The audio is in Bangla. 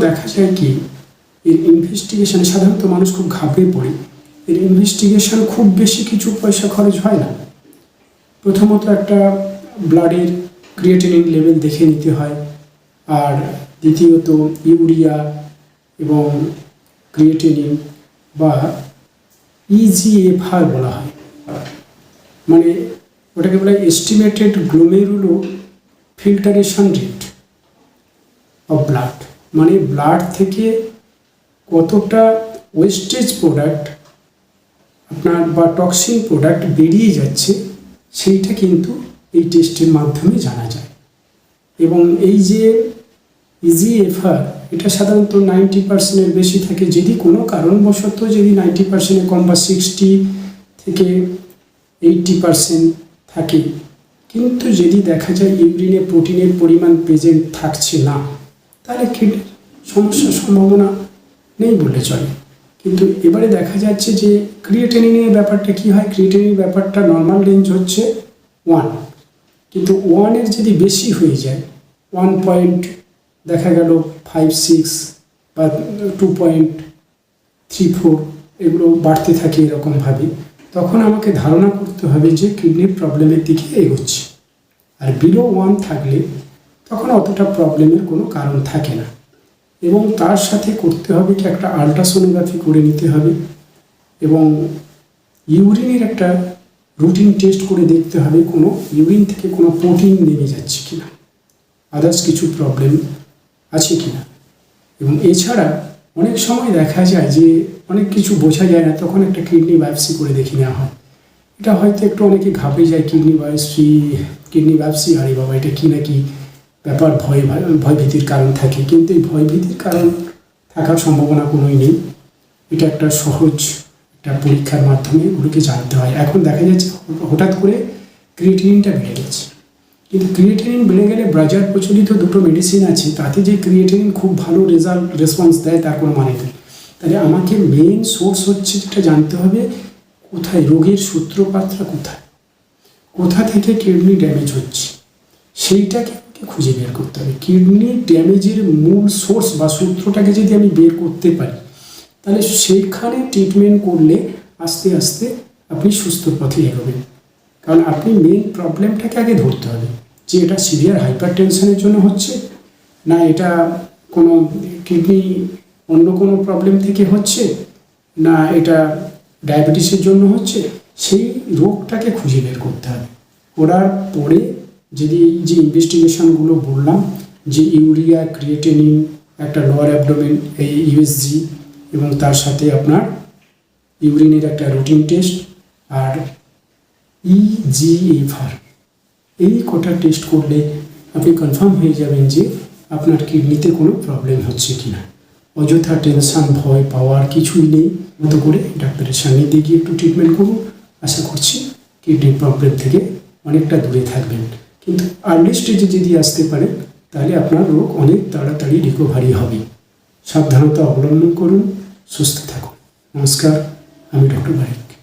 দেখা যায় কি এর ইনভেস্টিগেশনে সাধারণত মানুষ খুব ঘাবড়ে পড়ে। এর ইনভেস্টিগেশন খুব বেশি কিছু পয়সা খরচ হয় না। প্রথমত একটা ব্লাডের ক্রিয়েটিনিন লেভেল দেখে নিতে হয়। আর দ্বিতীয়ত ইউরিয়া এবং ক্রিয়েটিনিন বা E ইজিএফআর বলা হয়। মানে ওটাকে বলা হয় estimated glomerular filtration rate of blood মানে ব্লাড থেকে কতটা ওয়েস্টেজ প্রোডাক্ট আপনার বা টক্সিন প্রোডাক্ট বেরিয়ে যাচ্ছে, সেইটা কিন্তু এই টেস্টের মাধ্যমে জানা যায়। এবং এই যে ইজি ইজিএফআর এটা সাধারণত নাইনটি পার্সেন্টের বেশি থাকে। যদি কোনো কারণবশত যদি নাইনটি পার্সেন্টের কম বা সিক্সটি থেকে এইটটি পার্সেন্ট থাকে, কিন্তু যদি দেখা যায় ইউরিনে প্রোটিনের পরিমাণ প্রেজেন্ট থাকছে না তাহলে কিডনির সমস্যার সম্ভাবনা নেই বললে চলে। কিন্তু এবারে দেখা যাচ্ছে যে ক্রিয়েটেনিনের ব্যাপারটা কি হয়? ক্রিয়েটেনিনের ব্যাপারটা নর্মাল রেঞ্জ হচ্ছে ওয়ান কিন্তু ওয়ানের যদি বেশি হয়ে যায় ওয়ান পয়েন্ট দেখা গেল ফাইভ সিক্স বা টু পয়েন্ট থ্রি ফোর এগুলো বাড়তে থাকে এরকমভাবে, তখন আমাকে ধারণা করতে হবে যে কিডনির প্রবলেমের দিকে এগোচ্ছে। আর বিলো ওয়ান থাকলে তখন অতটা প্রবলেমের কোনো কারণ থাকে না। এবং তার সাথে করতে হবে কি একটা আলট্রাসোনোগ্রাফি করে নিতে হবে এবং ইউরিনের একটা রুটিন টেস্ট করে দেখতে হবে কোনো ইউরিন থেকে কোনো প্রোটিন নেমে যাচ্ছে কি না আদার্স কিছু প্রবলেম আছে কি না এবং এছাড়া অনেক সময় দেখা যায় যে অনেক কিছু বোঝা যায় না, তখন একটা কিডনি বায়োপসি করে দেখে নেওয়া হয়। এটা হয়তো একটু অনেকে ঘাবড়ে যায় কিডনি বায়োপসি কিডনি বায়োপসি আরে বাবা, এটা কি নাকি? ব্যাপার, ভয় ভয় ভীতির কারণ থাকে। কিন্তু এই ভয় ভীতির কারণ থাকার সম্ভাবনা কোনোই নেই। এটা একটা সহজ একটা পরীক্ষার মাধ্যমে ওগুলোকে জানতে হয়। এখন দেখা যাচ্ছে হঠাৎ করে ক্রিয়েটিনিনটা বেড়ে গেছে। কিন্তু ক্রিয়েটিনিন বেড়ে গেলে ব্রাজার প্রচলিত দুটো মেডিসিন আছে, তাতে যে ক্রিয়েটিনিন খুব ভালো রেজাল্ট রেসপন্স দেয়, তার কোনো মানে নেই। তাহলে আমাকে মেন সোর্স হচ্ছে যেটা জানতে হবে, কোথায়, রোগের সূত্রপাতটা কোথায়? কোথা থেকে কিডনি ড্যামেজ হচ্ছে? সেইটাকে খুঁজে বের করতে হবে? কিডনি ড্যামেজের মূল সোর্স বা সূত্রটাকে যদি আমি বের করতে পারি, তাহলে সেইখানে ট্রিটমেন্ট করলে আস্তে আস্তে আপনি সুস্থ পথে এগোবেন। কারণ আপনি মেন প্রবলেমটাকে আগে ধরতে হবে, যে এটা সিভিয়ার হাইপার টেনশনের জন্য হচ্ছে, না এটা কোনো কিডনি অন্য কোনো প্রবলেম থেকে হচ্ছে, না এটা ডায়াবেটিসের জন্য হচ্ছে, সেই রোগটাকে খুঁজে বের করতে হবে। করার পরে যদি এই যে ইনভেস্টিগেশনগুলো বললাম, যে ইউরিয়া ক্রিয়েটেনিন একটা লোয়ার অ্যাবডোমেন এই ইউএসজি এবং তার সাথে আপনার ইউরিনের একটা রুটিন টেস্ট আর E ইজিএফআর এই কটা টেস্ট করলে আপনি কনফার্ম হয়ে যাবেন যে আপনার কিডনিতে কোনো প্রবলেম হচ্ছে কি না অযথা টেনশান ভয় পাওয়ার কিছুই নেই। মতো করে ডাক্তারের সান্নিধ্যে গিয়ে একটু ট্রিটমেন্ট করুন। আশা করছি কিডনির প্রবলেম থেকে অনেকটা দূরে থাকবেন। কিন্তু আর্লি স্টেজে যদি আসতে পারে, তাহলে আপনার রোগ অনেক তাড়াতাড়ি রিকভারি হবে। সাবধানতা অবলম্বন করুন, সুস্থ থাকুন। নমস্কার, আমি ডক্টর বারিক।